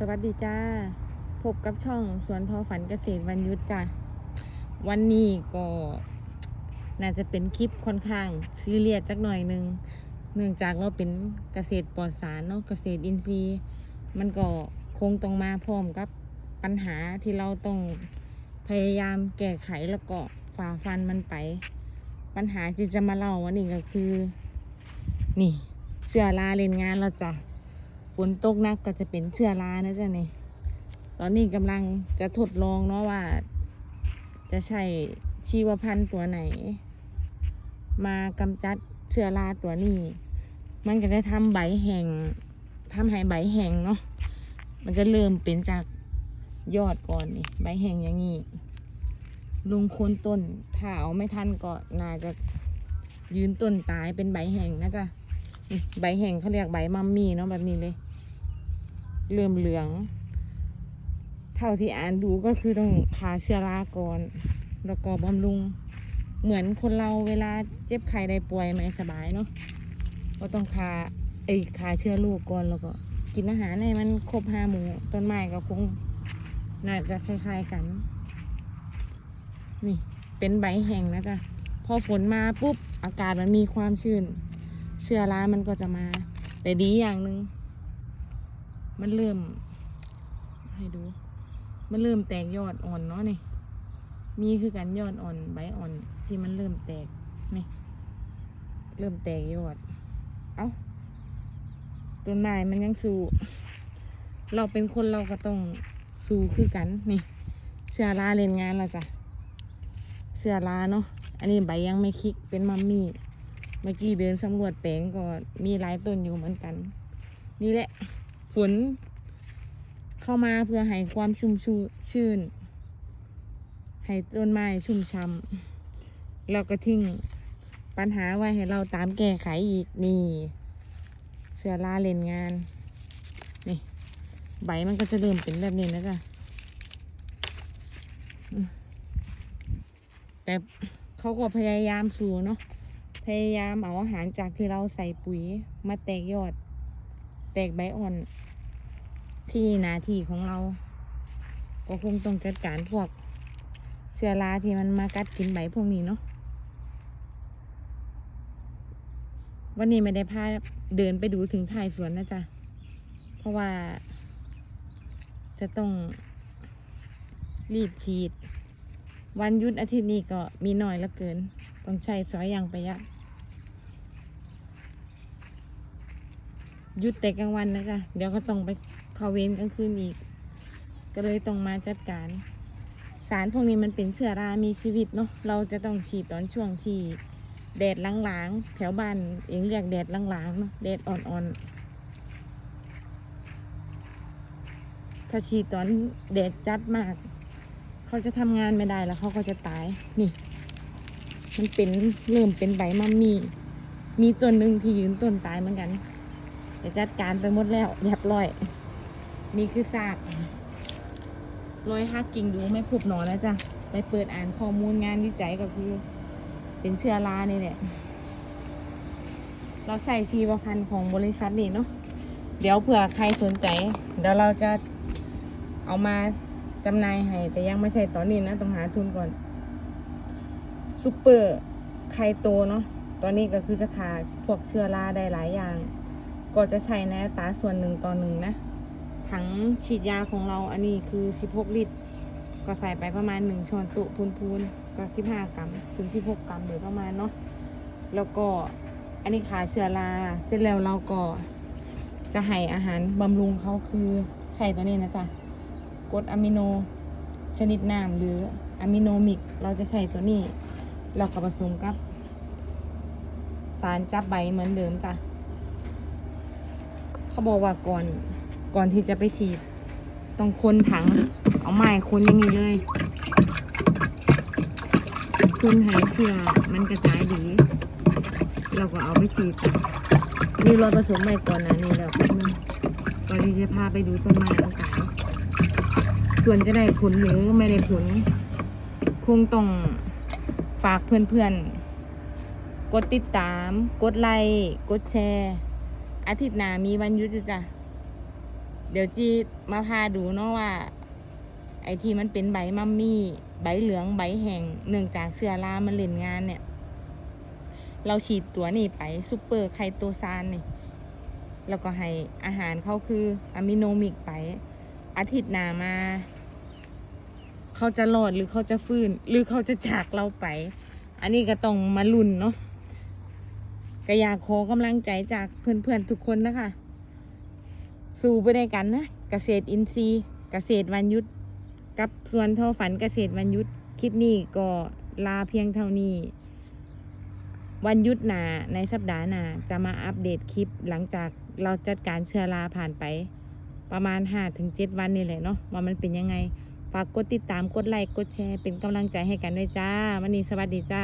สวัสดีจ้า พบกับช่องสวนพอฝันเกษตรวันยุทธจ้ะวันนี้ก็น่าจะเป็นคลิปค่อนข้างซีเรียสจักหน่อยหนึง เนื่องจากเราเป็นเกษตรปลอดสารเนาะเกษตรอินทรีย์ มันก็คงต้องมาพร้อมกับปัญหาที่เราต้องพยายามแก้ไขแล้วก็ฝ่าฟันมันไป ปัญหาที่จะมาเล่าวันนี้ก็คือ นี่เสื้อลาเล่นงานเราจ้ะ ฝนตกหนักก็จะเป็นเชื้อรานะจ๊ะนี่ตอนนี้กำลังจะทดลองเนาะว่า จะใช้ชีวพันธุ์ตัวไหน มากำจัดเชื้อราตัวนี้ มันก็จะทำใบแห้งทำให้ใบแห้งเนาะมันจะเริ่มเป็นจากยอดก่อนนี่ใบแห้งอย่างนี้ลงโคนต้นถ้าเอาไม่ทันก็น่าจะยืนต้นตายเป็นใบแห้งนะจ๊ะใบแห้งเขาเรียกใบมัมมี่เนาะแบบนี้เลย เริ่มเหลือง เท่าที่อ่านดูก็คือต้องคาเชื้อราก่อน แล้วก็บำรุง เหมือนคนเราเวลาเจ็บไข้ได้ป่วยไม่สบายเนาะก็ต้องคาไอ้ยคาเชื้อโรคก่อนแล้วก็ กินอาหารให้มันครบห้าหมู่ต้นไม้ก็คงน่าจะคล้ายๆกัน นี่เป็นใบแห้งนะจ๊ะพอฝนมาปุ๊บอากาศมันมีความชื้น เชื้อรามันก็จะมา แต่ดีอย่างหนึ่ง มันเริ่ม ให้ดู มันเริ่มแตกยอดอ่อนเนาะนี่ มีคือกันยอดอ่อนใบอ่อนที่มันเริ่มแตกนี่ เริ่มแตกยอด เอา้าต้นไม้มันยังสู้เราเป็นคนเราก็ต้องสู้คือกันนี่ เสือราเล่นงานแล้วจ้ะเสือราเนาะอันนี้ใบยังไม่คลิกเป็นมัมมี่ เมื่อกี้เดินสำรวจแปลงก็มีหลายต้นอยู่เหมือนกัน นี่แหละ ฝน เข้ามาเพื่อให้ความชุ่มชูชื่น ให้ต้นไม้ชุ่มช่ำแล้วก็ทิ้งปัญหาไว้ให้เราตามแก้ไขอีกนี่ เสือลาเล่นงาน นี่ใบมันก็จะเริ่มเป็นแบบนี้นะจ๊ะแต่เขาก็พยายามสูเนาะพยายามเอาอาหารจากที่เราใส่ปุ๋ยมาแตกยอด แตกใบอ่อนที่นาทีของเรา ก็คงต้องจัดการพวกเชื้อราที่มันมากัดกินใบพวกนี้เนาะวันนี้ไม่ได้พาเดินไปดูถึงท้ายสวนนะจ๊ะ เพราะว่าจะต้องรีบฉีด วันยุดอาทิตย์นี้ก็มีหน้อยลือเกิน ต้องใช้สอยอย่างประหยัด หยุดแต่กลางวันนะจ๊ะเดี๋ยวก็ต้องไปเขาเวรกลางคืนอีก ก็เลยต้องมาจัดการ สารพวกนี้มันเป็นเชื้อรา มีชีวิตเนาะ เราจะต้องฉีดตอนช่วงที่แดดล้างๆ แถวบ้านเองเรียกแดดล้างๆเนาะ แดดอ่อนๆ ถ้าฉีดตอนแดดจัดมาก เขาจะทำงานไม่ได้แล้วเขาก็จะตาย นี่ มันเป็นเริ่มเป็นใบมัมมี่ มีตัวหนึ่งที่ยืนต้นตายเหมือนกัน แต่จัดการไปหมดแล้วเรียบร้อย นี่คือซากรอยหักกิ่งดูไม่พบหนอนนะจ๊ะไปเปิดอ่านข้อมูลงานวิจัยก็คือ เป็นเชื้อรานี่แหละ เราใช้ชีวพันธุ์ของบริษัทนี่เนาะ เดี๋ยวเผื่อใครสนใจ เดี๋ยวเราจะเอามาจำหน่ายให้ แต่ยังไม่ใช่ตอนนี้นะ ต้องหาทุนก่อนซูเปอร์ไคโตเนาะ ตอนนี้ก็คือจะขาพวกเชื้อราได้หลายอย่าง ก็จะใช้ในตาส่วนหนึ่งต่อหนึ่งนะ ถังฉีดยาของเราอันนี้คือ 16 ลิตร ก็ใส่ไปประมาณ 1ช้อนโต๊ะพูนๆก็ 15 กรัมถึง 16 กรัมโดยประมาณเนาะ แล้วก็อันนี้ขาเชื้อราเสร็จแล้วเราก็จะให้อาหารบำรุงเขาคือใช่ตัวนี้นะจ๊ะกรดอะมิโน ชนิดน้ำหรืออะมิโนมิก เราจะใช้ตัวนี้แล้วก็ผสมกับ สารจับใบเหมือนเดิมจ้ะ เขาบอกว่าก่อนก่อนที่จะไปฉีดต้องคนถัง เอาไม้คนอย่างนี้เลยคนให้เชื่อมันกระจายดี เราก็เอาไปฉีดนี่เราผสมไปก่อนนะนี่แล้วก่อนที่จะพาไปดูต้นไม้ต่างๆส่วนจะได้ผลหรือไม่ได้ผล คงต้องฝากเพื่อนๆ กดติดตาม กดไลค์ กดแชร์ อาทิตย์หน้ามีวันหยุดอยู่จ้ะ เดี๋ยวจีมาพาดูเนาะว่า ไอที่มันเป็นใบมัมมี่ ใบเหลืองใบแห้งเนื่องจากเสื้อรามันเล่นงานเนี่ย เราฉีดตัวนี่ไปซูเปอร์ไคโตซานนี่แล้วก็ให้อาหารเขาคืออะมิโนมิกไป อาทิตย์หน้ามาเขาจะรอดหรือเขาจะฟื้น หรือเขาจะจากเราไป อันนี้ก็ต้องมาลุ้นเนาะ ก็อยากขอกำลังใจจากเพื่อนๆทุกคนนะคะ สู้ไปด้วยกันนะเกษตรอินทรีย์เกษตรวันยุทธกับส่วนทอฝันเกษตรวันยุทธคลิปนี้ก็ลาเพียงเท่านี้ วันยุดหนาในสัปดาห์หน้าจะมาอัปเดตคลิปหลังจากเราจัดการเชื้อราผ่านไป ประมาณ5-7วันนี่แหละเนาะว่ามันเป็นยังไง ฝากกดติดตามกดไลค์กดแชร์เป็นกำลังใจให้กันด้วยจ้า วันนี้สวัสดีจ้า